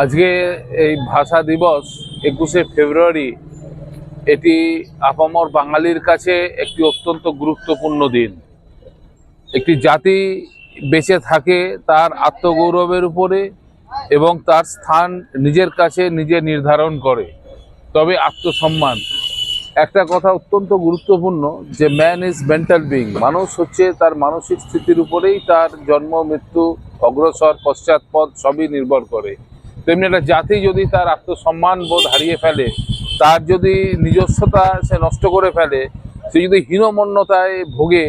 আজকে এই ভাষা দিবস একুশে ফেব্রুয়ারি, এটি আপামর বাঙালির কাছে একটি অত্যন্ত গুরুত্বপূর্ণ দিন। একটি জাতি বেঁচে থাকে তার আত্মগৌরবের উপরে এবং তার স্থান নিজের কাছে নিজে নির্ধারণ করে, তবে আত্মসম্মান। একটা কথা অত্যন্ত গুরুত্বপূর্ণ যে ম্যান ইজ মেন্টাল বিং মানুষ হচ্ছে তার মানসিক স্থিতির উপরেই তার জন্ম, মৃত্যু, অগ্রসর, পশ্চাৎপদ সবই নির্ভর করে। তেমনি একটা জাতি যদি তার আত্মসম্মান বোধ হারিয়ে ফেলে, তার যদি নিজস্বতা সে নষ্ট করে ফেলে, সে যদি হীনমন্যতায় ভোগে,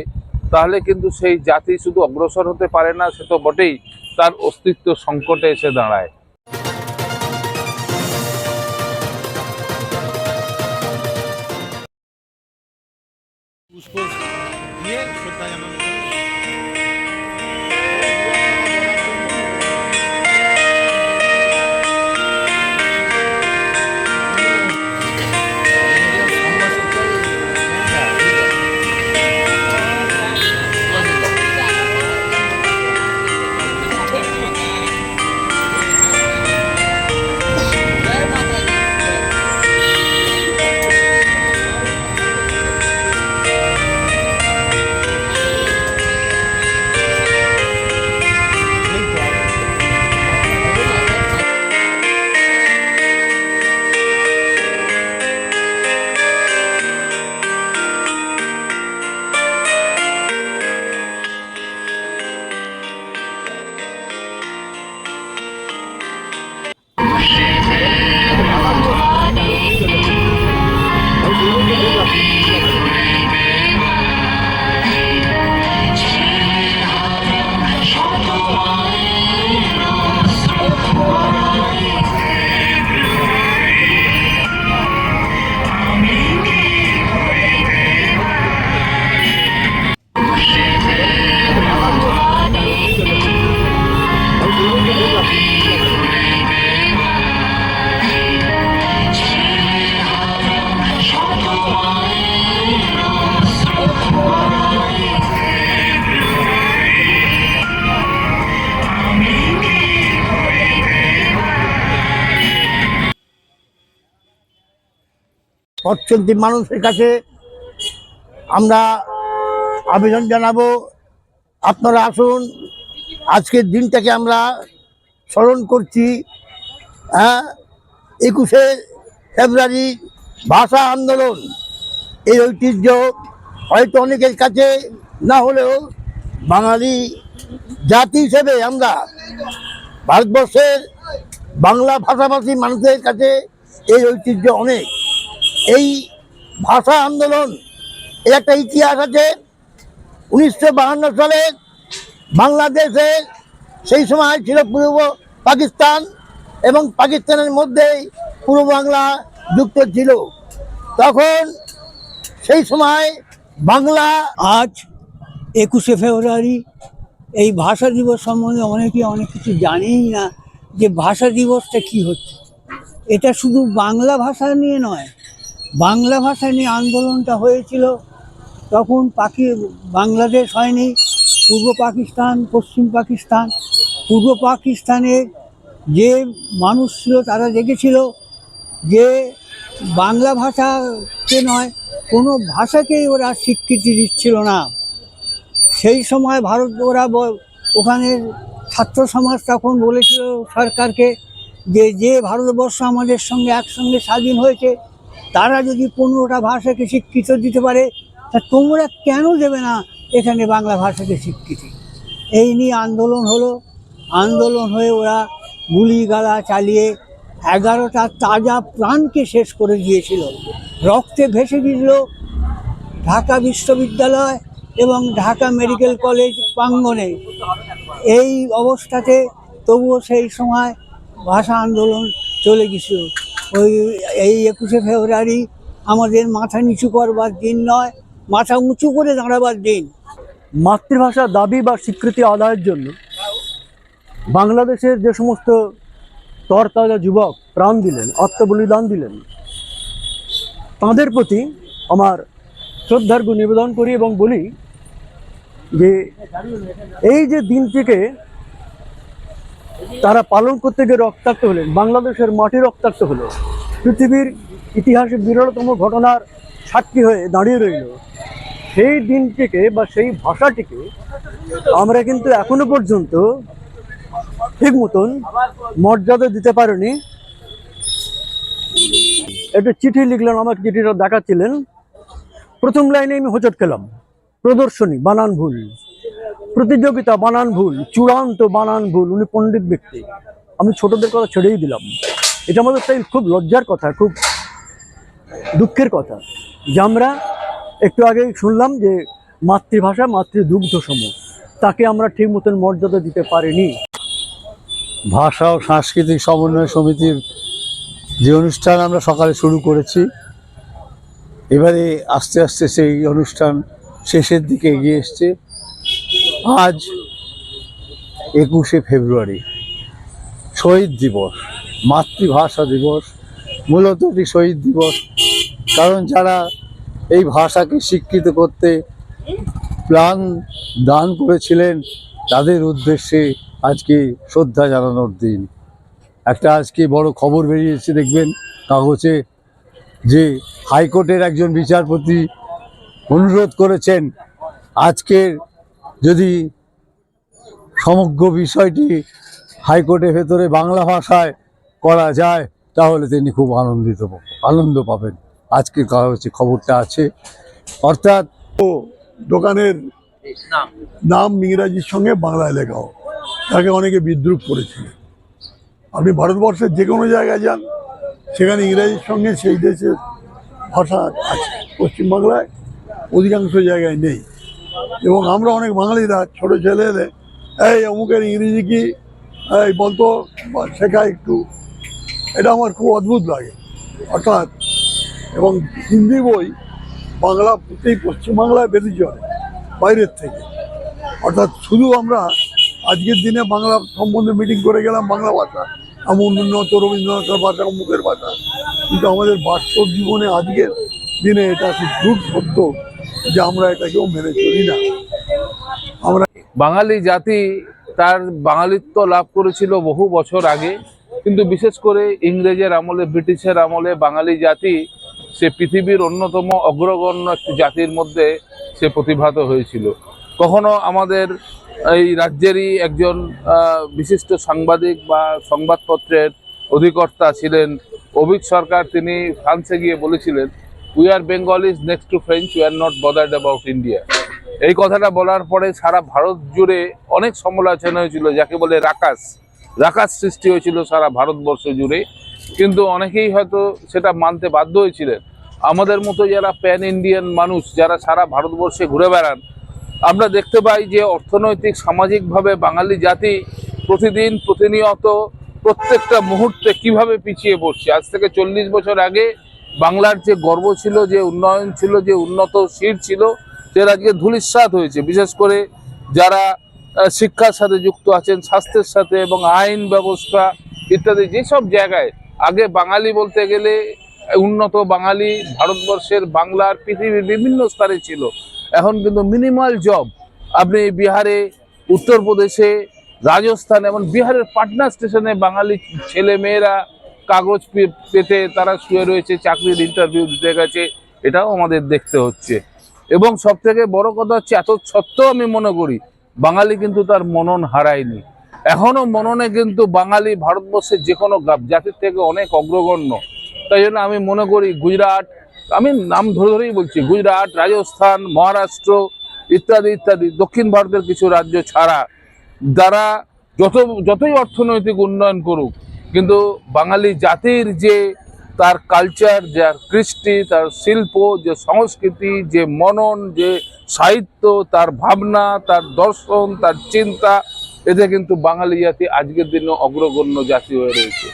তাহলে কিন্তু সেই জাতি শুধু অগ্রসর হতে পারে না, সে তো বটেই তার অস্তিত্ব সংকটে এসে দাঁড়ায়। পুষ্প দিয়ে শ্রদ্ধা জানানো পথচলতি মানুষের কাছে আমরা আবেদন জানাব। আপনারা আসুন, আজকের দিনটাকে আমরা স্মরণ করছি হ্যাঁ? একুশে ফেব্রুয়ারি ভাষা আন্দোলন। এই ঐতিহ্য হয়তো অনেকের কাছে না হলেও বাঙালি জাতি হিসেবে আমরা ভারতবর্ষের বাংলা ভাষাভাষী মানুষের কাছে এই ঐতিহ্য অনেক। এই ভাষা আন্দোলন, এর একটা ইতিহাস আছে। উনিশশো সালে বাংলাদেশে সেই সময় ছিল পূর্ব পাকিস্তান এবং পাকিস্তানের মধ্যেই পূর্ব বাংলা যুক্ত ছিল। তখন সেই সময় বাংলা আজ একুশে ফেব্রুয়ারি, এই ভাষা দিবস সম্বন্ধে অনেকে অনেক কিছু জানেই না যে ভাষা দিবসটা কি হচ্ছে। এটা শুধু বাংলা ভাষা নিয়ে নয় বাংলা ভাষা নিয়ে আন্দোলনটা হয়েছিল, তখন পাকি বাংলাদেশ হয়নি, পূর্ব পাকিস্তান, পশ্চিম পাকিস্তান। পূর্ব পাকিস্তানের যে মানুষ ছিল, তারা দেখেছিল যে বাংলা ভাষাকে নয়, কোনো ভাষাকেই ওরা স্বীকৃতি দিচ্ছিল না। সেই সময় ভারত, ওরা ওখানের ছাত্র সমাজ তখন বলেছিল সরকারকে যে যে ভারতবর্ষ আমাদের সঙ্গে একসঙ্গে স্বাধীন হয়েছে তারা যদি পনেরোটা ভাষাকে স্বীকৃত দিতে পারে, তা তোমরা কেন দেবে না এখানে বাংলা ভাষাকে স্বীকৃতি এই নিয়ে আন্দোলন হলো। আন্দোলন হয়ে ওরা গুলি গালা চালিয়ে এগারোটা তাজা প্রাণকে শেষ করে দিয়েছিল। রক্তে ভেসে দিল ঢাকা বিশ্ববিদ্যালয় এবং ঢাকা মেডিকেল কলেজ প্রাঙ্গণে। এই অবস্থাতে তবুও সেই সময় ভাষা আন্দোলন চলে গেছিল। ওই এই একুশে ফেব্রুয়ারি আমাদের মাথা নিচু করবার দিন নয়, মাথা উঁচু করে দাঁড়াবার দিন। মাতৃভাষার দাবি বা স্বীকৃতি আদায়ের জন্য বাংলাদেশের যে সমস্ত তরতাজা যুবক প্রাণ দিলেন, আত্মবলিদান দিলেন, তাদের প্রতি আমার শ্রদ্ধার্ঘ নিবেদন করি এবং বলি যে এই যে দিনটিকে তারা পালন করতে গিয়ে রক্তাক্ত হলেন। বাংলাদেশের মাটি রক্তাক্ত হলো। পৃথিবীর ইতিহাসে বিরলতম ঘটনার সাক্ষী হয়ে দাঁড়িয়ে রইল। সেই দিনটিকে বা সেই ভাষাটিকে আমরা কিন্তু এখনও পর্যন্ত ঠিক মতন মর্যাদা দিতে পারিনি। একটা চিঠি লিখলেন, আমাকে চিঠিটা দেখাচ্ছিলেন। প্রথম লাইনে আমি হোঁচট খেলাম। প্রদর্শনী বানান ভুল প্রতিযোগিতা বানান ভুল, চূড়ান্ত বানান ভুল, উনি পণ্ডিত ব্যক্তি। আমি ছোটদের কথা ছেড়েই দিলাম। এটা আমাদের তাই খুব লজ্জার কথা, খুব দুঃখের কথা যে আমরা একটু আগেই শুনলাম যে মাতৃভাষা মাতৃদুগ্ধ সম তাকে আমরা ঠিক মতন মর্যাদা দিতে পারিনি। ভাষা ও সাংস্কৃতিক সমন্বয় সমিতির যে অনুষ্ঠান আমরা সকালে শুরু করেছি, এবারে আস্তে আস্তে সেই অনুষ্ঠান শেষের দিকে এগিয়ে এসছে। আজ একুশে ফেব্রুয়ারি, শহীদ দিবস, মাতৃভাষা দিবস, মূলত এটি শহীদ দিবস। কারণ যারা এই ভাষাকে শিক্ষিত করতে প্রাণ দান করেছিলেন, তাদের উদ্দেশ্যে আজকে শ্রদ্ধা জানানোর দিন। একটা আজকে বড় খবর বেরিয়েছে দেখবেন, কাগজে, যে হাইকোর্টের একজন বিচারপতি অনুরোধ করেছেন, আজকের যদি সমগ্র বিষয়টি হাইকোর্টের ভেতরে বাংলা ভাষায় করা যায়, তাহলে তিনি খুব আনন্দিত আনন্দ পাবেন। আজকের হচ্ছে খবরটা আছে। অর্থাৎ ও দোকানের নাম ইংরাজির সঙ্গে বাংলায় লেখা হোক। তাকে অনেকে বিদ্রুপ করেছিল আপনি ভারতবর্ষের যে কোনো জায়গায় যান, সেখানে ইংরাজির সঙ্গে সেই দেশের ভাষা আছে। পশ্চিমবাংলায় অধিকাংশ জায়গায় নেই। এবং আমরা অনেক বাঙালিরা, ছোট ছেলে এলে এই অমুকের ইংরেজি কি? এই বলতো শেখা একটু। এটা আমার খুব অদ্ভুত লাগে। অর্থাৎ, এবং হিন্দি বই বাংলা এই পশ্চিমবাংলায় বেশি চলে বাইরের থেকে। অর্থাৎ শুধু আমরা আজকের দিনে বাংলা সম্বন্ধে মিটিং করে গেলাম বাংলা ভাষা। এমন উন্নত রবীন্দ্রনাথের ভাষা মুখের ভাষা। কিন্তু আমাদের বাস্তব জীবনে আজকের দিনে এটা খুব দূর সত্য যে আমরা এটাকেও মেনে চলি না। আমরা বাঙালি জাতি তার বাঙালিত্ব লাভ করেছিল বহু বছর আগে, কিন্তু বিশেষ করে ইংরেজের আমলে, ব্রিটিশের আমলে বাঙালি জাতি সে পৃথিবীর অন্যতম অগ্রগণ্য জাতির মধ্যে সে প্রতিভাত হয়েছিল। কখনো আমাদের এই রাজ্যেরই একজন বিশিষ্ট সাংবাদিক বা সংবাদপত্রের অধিকর্তা ছিলেন অভিক সরকার তিনি ফ্রান্সে গিয়ে বলেছিলেন we are Bengal is next to French we are not bothered about India এই কথাটা বলার পরে সারা ভারত জুড়ে অনেক সমালোচনা হয়েছিল, যাকে বলে রাকাস রাকাস সৃষ্টি হয়েছিল সারা ভারতবর্ষ জুড়ে। কিন্তু অনেকেই হয়তো সেটা মানতে বাধ্য হয়েছিলেন। আমাদের মতো যারা প্যান ইন্ডিয়ান মানুষ, যারা সারা ভারতবর্ষে ঘুরে বেড়ান, আমরা দেখতে পাই যে অর্থনৈতিক, সামাজিকভাবে বাঙালি জাতি প্রতিদিন প্রতিনিয়ত প্রত্যেকটা মুহূর্তে কীভাবে পিছিয়ে পড়ছে। আজ থেকে চল্লিশ বছর আগে বাংলার যে গর্ব ছিল, যে উন্নয়ন ছিল, যে উন্নত শীর ছিল সেটা আজকে ধূলিসাৎ হয়েছে। বিশেষ করে যারা শিক্ষার সাথে যুক্ত আছেন, স্বাস্থ্যের সাথে এবং আইন ব্যবস্থা ইত্যাদি, যেসব জায়গায়, আগে বাঙালি বলতে গেলে, উন্নত বাঙালি, ভারতবর্ষের বাংলার পৃথিবীর বিভিন্ন স্তরে ছিল। এখন কিন্তু মিনিমাল জব আপনি বিহারে, উত্তরপ্রদেশে, রাজস্থান, এবং বিহারের পাটনা স্টেশনে বাঙালি ছেলে মেয়েরা কাগজ পেতে তারা শুয়ে রয়েছে, চাকরির ইন্টারভিউ দিতে গেছে, এটাও আমাদের দেখতে হচ্ছে। এবং সব থেকে বড় কথা হচ্ছে, এত সত্ত্বেও আমি মনে করি, বাঙালি কিন্তু তার মনন হারায়নি। এখনও মননে কিন্তু বাঙালি ভারতবর্ষের যে কোনো জাতির থেকে অনেক অগ্রগণ্য। তাই জন্য আমি মনে করি, গুজরাট, আমি নাম ধরে ধরেই বলছি, গুজরাট, রাজস্থান, মহারাষ্ট্র, ইত্যাদি ইত্যাদি, দক্ষিণ ভারতের কিছু রাজ্য ছাড়া যারা যত, যতই অর্থনৈতিক উন্নয়ন করুক কিন্তু বাঙালি জাতির যে তার কালচার যার কৃষ্টি, তার শিল্প, যে সংস্কৃতি, যে মনন, যে সাহিত্য, তার ভাবনা, তার দর্শন, তার চিন্তা, এতে কিন্তু বাঙালি জাতি আজকের দিনে অগ্রগণ্য জাতি হয়ে রয়েছে।